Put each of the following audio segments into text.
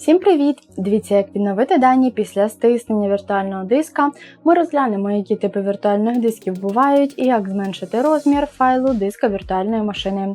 Всім привіт! Дивіться, як відновити дані після стиснення віртуального диска. Ми розглянемо, які типи віртуальних дисків бувають і як зменшити розмір файлу диска віртуальної машини.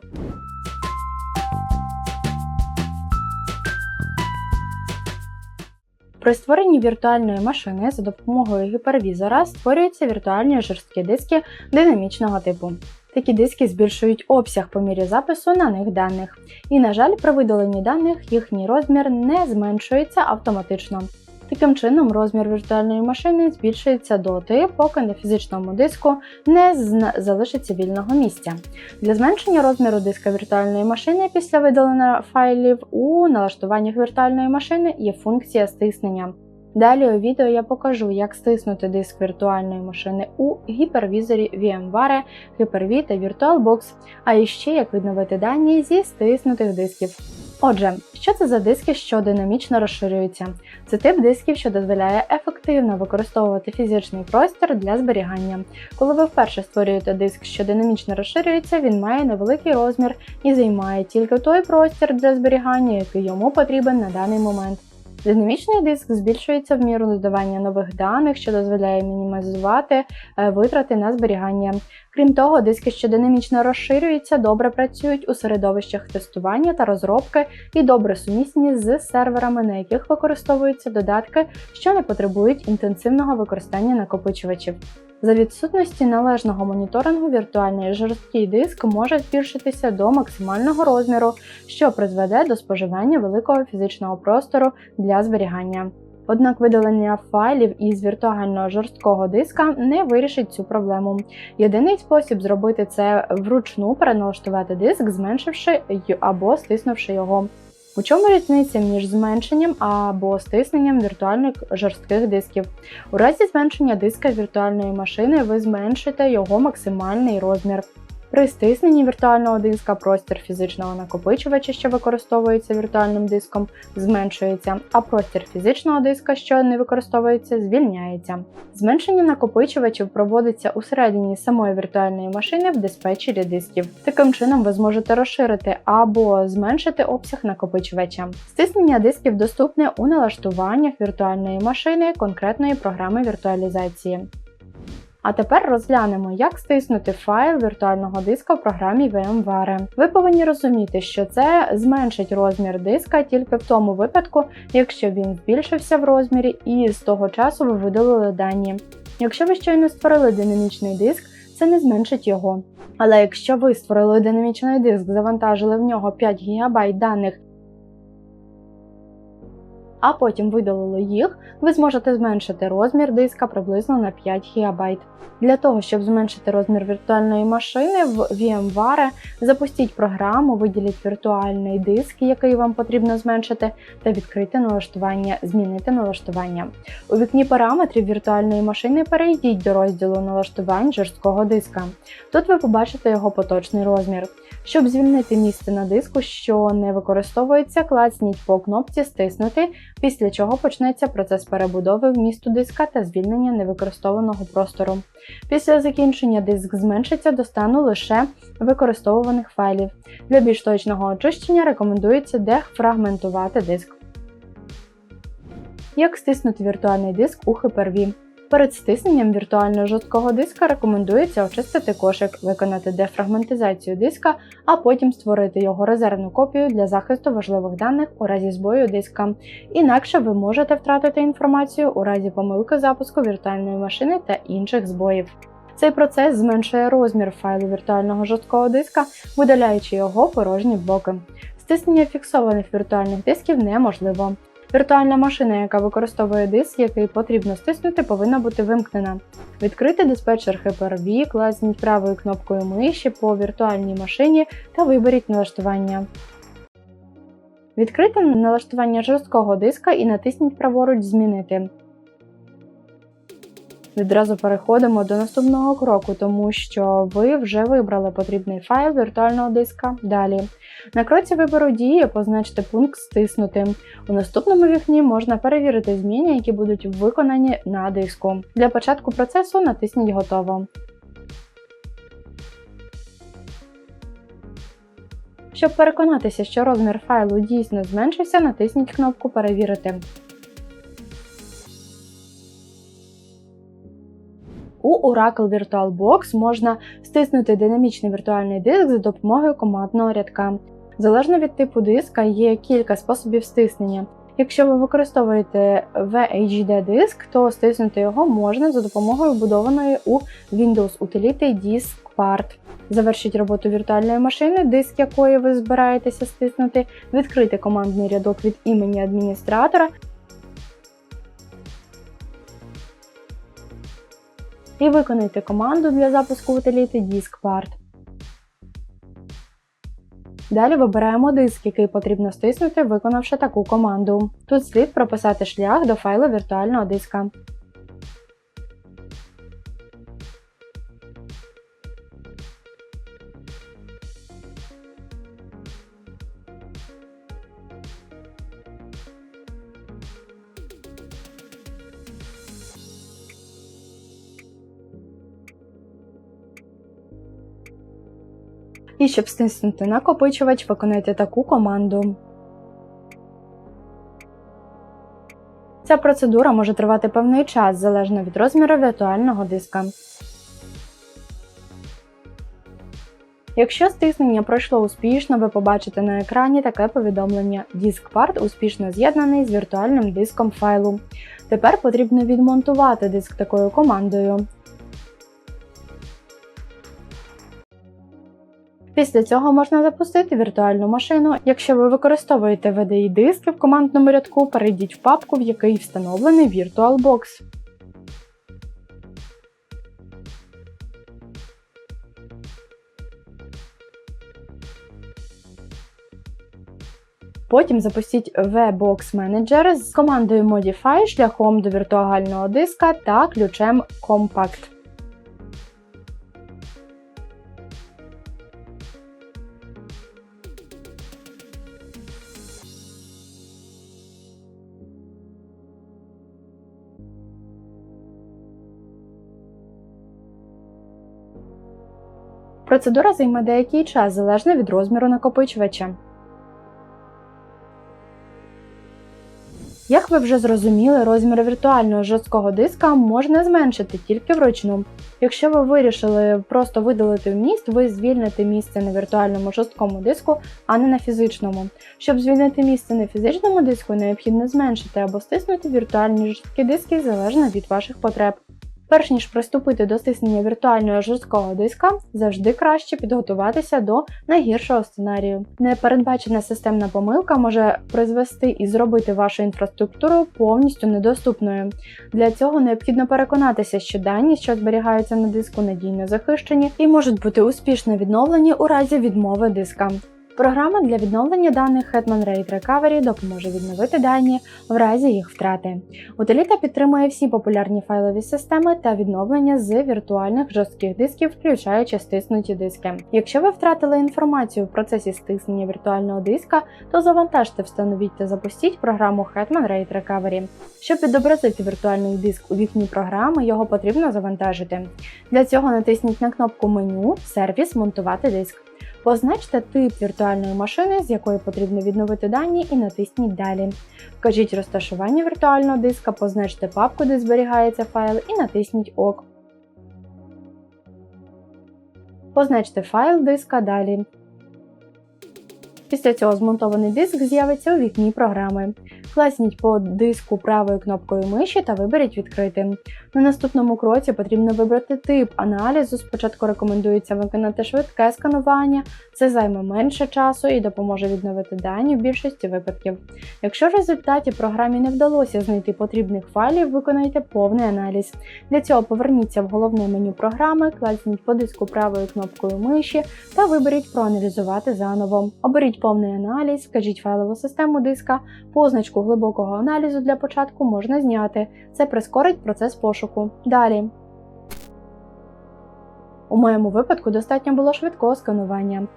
При створенні віртуальної машини за допомогою гіпервізора створюються віртуальні жорсткі диски динамічного типу. Такі диски збільшують обсяг по мірі запису на них даних. І, на жаль, при видаленні даних їхній розмір не зменшується автоматично. Таким чином, розмір віртуальної машини збільшується доти, поки на фізичному диску не залишиться вільного місця. Для зменшення розміру диска віртуальної машини після видалення файлів у налаштуваннях віртуальної машини є функція стиснення. Далі у відео я покажу, як стиснути диск віртуальної машини у гіпервізорі VMware, Hyper-V та VirtualBox, а іще як відновити дані зі стиснутих дисків. Отже, що це за диски, що динамічно розширюються? Це тип дисків, що дозволяє ефективно використовувати фізичний простір для зберігання. Коли ви вперше створюєте диск, що динамічно розширюється, він має невеликий розмір і займає тільки той простір для зберігання, який йому потрібен на даний момент. Динамічний диск збільшується в міру додавання нових даних, що дозволяє мінімізувати е, витрати на зберігання. Крім того, диски, що динамічно розширюються, добре працюють у середовищах тестування та розробки і добре сумісні з серверами, на яких використовуються додатки, що не потребують інтенсивного використання накопичувачів. За відсутності належного моніторингу віртуальний жорсткий диск може збільшитися до максимального розміру, що призведе до споживання великого фізичного простору для зберігання. Однак видалення файлів із віртуального жорсткого диска не вирішить цю проблему. Єдиний спосіб зробити це вручну переналаштувати диск, зменшивши або стиснувши його. У чому різниця між зменшенням або стисненням віртуальних жорстких дисків? У разі зменшення диска віртуальної машини ви зменшите його максимальний розмір. При стисненні віртуального диска простір фізичного накопичувача, що використовується віртуальним диском, зменшується, а простір фізичного диска, що не використовується, звільняється. Зменшення накопичувачів проводиться усередині самої віртуальної машини в диспетчері дисків. Таким чином ви зможете розширити або зменшити обсяг накопичувача. Стиснення дисків доступне у налаштуваннях віртуальної машини конкретної програми віртуалізації. А тепер розглянемо, як стиснути файл віртуального диска в програмі VMware. Ви повинні розуміти, що це зменшить розмір диска тільки в тому випадку, якщо він збільшився в розмірі і з того часу ви видалили дані. Якщо ви щойно створили динамічний диск, це не зменшить його. Але якщо ви створили динамічний диск, завантажили в нього 5 ГБ даних а потім видалили їх, ви зможете зменшити розмір диска приблизно на 5 ГБ. Для того, щоб зменшити розмір віртуальної машини в VMware, запустіть програму, виділіть віртуальний диск, який вам потрібно зменшити, та відкрити налаштування, змінити налаштування. У вікні параметрів віртуальної машини перейдіть до розділу налаштувань жорсткого диска. Тут ви побачите його поточний розмір. Щоб звільнити місце на диску, що не використовується, клацніть по кнопці Стиснути, після чого почнеться процес перебудови вмісту диска та звільнення невикористованого простору. Після закінчення диск зменшиться до стану лише використовуваних файлів. Для більш точного очищення рекомендується дефрагментувати диск. Як стиснути віртуальний диск у Hyper-V? Перед стисненням віртуально жорсткого диска рекомендується очистити кошик, виконати дефрагментизацію диска, а потім створити його резервну копію для захисту важливих даних у разі збою диска. Інакше ви можете втратити інформацію у разі помилки запуску віртуальної машини та інших збоїв. Цей процес зменшує розмір файлу віртуального жорсткого диска, видаляючи його порожні блоки. Стиснення фіксованих віртуальних дисків неможливо. Віртуальна машина, яка використовує диск, який потрібно стиснути, повинна бути вимкнена. Відкрити диспетчер Hyper-V, класніть правою кнопкою миші по віртуальній машині та виберіть налаштування. Відкрити налаштування жорсткого диска і натисніть праворуч Змінити. Відразу переходимо до наступного кроку, тому що ви вже вибрали потрібний файл віртуального диска. Далі. На кроці вибору дії позначте пункт Стиснути. У наступному вікні можна перевірити зміни, які будуть виконані на диску. Для початку процесу натисніть Готово. Щоб переконатися, що розмір файлу дійсно зменшився, натисніть кнопку Перевірити. Oracle VirtualBox можна стиснути динамічний віртуальний диск за допомогою командного рядка. Залежно від типу диска, є кілька способів стиснення. Якщо ви використовуєте VHD диск, то стиснути його можна за допомогою вбудованої у Windows утиліти DiskPart. Завершіть роботу віртуальної машини, диск якої ви збираєтеся стиснути, відкрити командний рядок від імені адміністратора і виконайте команду для запуску утиліти DiskPart. Далі вибираємо диск, який потрібно стиснути, виконавши таку команду. Тут слід прописати шлях до файлу віртуального диска. І щоб стиснути накопичувач, виконайте таку команду. Ця процедура може тривати певний час залежно від розміру віртуального диска. Якщо стиснення пройшло успішно, ви побачите на екрані таке повідомлення DiskPart успішно з'єднаний з віртуальним диском файлу. Тепер потрібно відмонтувати диск такою командою. Після цього можна запустити віртуальну машину. Якщо ви використовуєте VDI диски в командному рядку, перейдіть в папку, в який встановлений VirtualBox. Потім запустіть VBox Manager з командою Modify шляхом до віртуального диска та ключем Compact. Процедура займе деякий час залежно від розміру накопичувача. Як ви вже зрозуміли, розмір віртуального жорсткого диска можна зменшити тільки вручну. Якщо ви вирішили просто видалити вміст, ви звільните місце на віртуальному жорсткому диску, а не на фізичному. Щоб звільнити місце на фізичному диску, необхідно зменшити або стиснути віртуальні жорсткі диски залежно від ваших потреб. Перш ніж приступити до стиснення віртуального жорсткого диска, завжди краще підготуватися до найгіршого сценарію. Непередбачена системна помилка може призвести і зробити вашу інфраструктуру повністю недоступною. Для цього необхідно переконатися, що дані, що зберігаються на диску, надійно захищені і можуть бути успішно відновлені у разі відмови диска. Програма для відновлення даних Hetman RAID Recovery допоможе відновити дані в разі їх втрати. Утиліта підтримує всі популярні файлові системи та відновлення з віртуальних жорстких дисків, включаючи стиснуті диски. Якщо ви втратили інформацію в процесі стиснення віртуального диска, то завантажте, встановіть та запустіть програму Hetman RAID Recovery. Щоб відобразити віртуальний диск у вікні програми, його потрібно завантажити. Для цього натисніть на кнопку меню Сервіс Монтувати диск. Позначте тип віртуальної машини, з якої потрібно відновити дані, і натисніть Далі. Вкажіть розташування віртуального диска, позначте папку, де зберігається файл, і натисніть ОК. Позначте файл диска далі. Після цього змонтований диск з'явиться у вікні програми. Класніть по диску правою кнопкою миші та виберіть відкрити. На наступному кроці потрібно вибрати тип аналізу. Спочатку рекомендується виконати швидке сканування, це займе менше часу і допоможе відновити дані в більшості випадків. Якщо в результаті програмі не вдалося знайти потрібних файлів, виконайте повний аналіз. Для цього поверніться в головне меню програми, класніть по диску правою кнопкою миші та виберіть проаналізувати заново. Оберіть повний аналіз, вкажіть файлову систему диска, позначку глибокого аналізу для початку можна зняти. Це прискорить процес пошуку. Далі. У моєму випадку достатньо було швидкого сканування.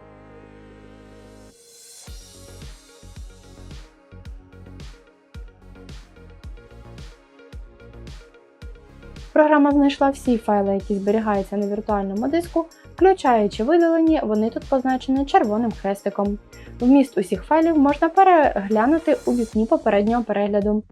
Програма знайшла всі файли, які зберігаються на віртуальному диску, Включаючи видалені, вони тут позначені червоним хрестиком. Вміст усіх файлів можна переглянути у вікні попереднього перегляду.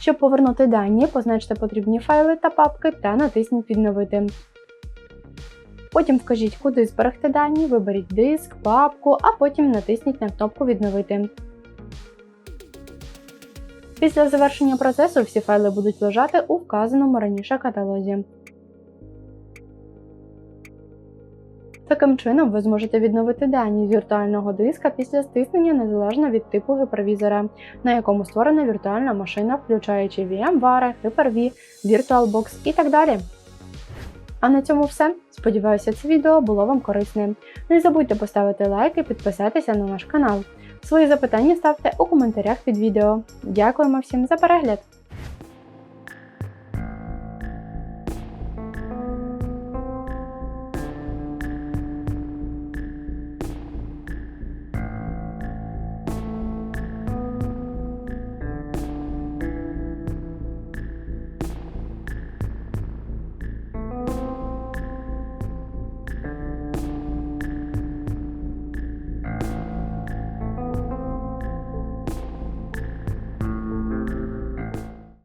Щоб повернути дані, позначте потрібні файли та папки та натисніть Відновити. Потім вкажіть, куди зберегти дані, виберіть диск, папку, а потім натисніть на кнопку Відновити. Після завершення процесу всі файли будуть лежати у вказаному раніше каталозі. Таким чином ви зможете відновити дані з віртуального диска після стиснення незалежно від типу гіпервізора, на якому створена віртуальна машина, включаючи VMware, Hyper-V, VirtualBox і так далі. А на цьому все. Сподіваюся, це відео було вам корисним. Не забудьте поставити лайк і підписатися на наш канал. Свої запитання ставте у коментарях під відео. Дякуємо всім за перегляд!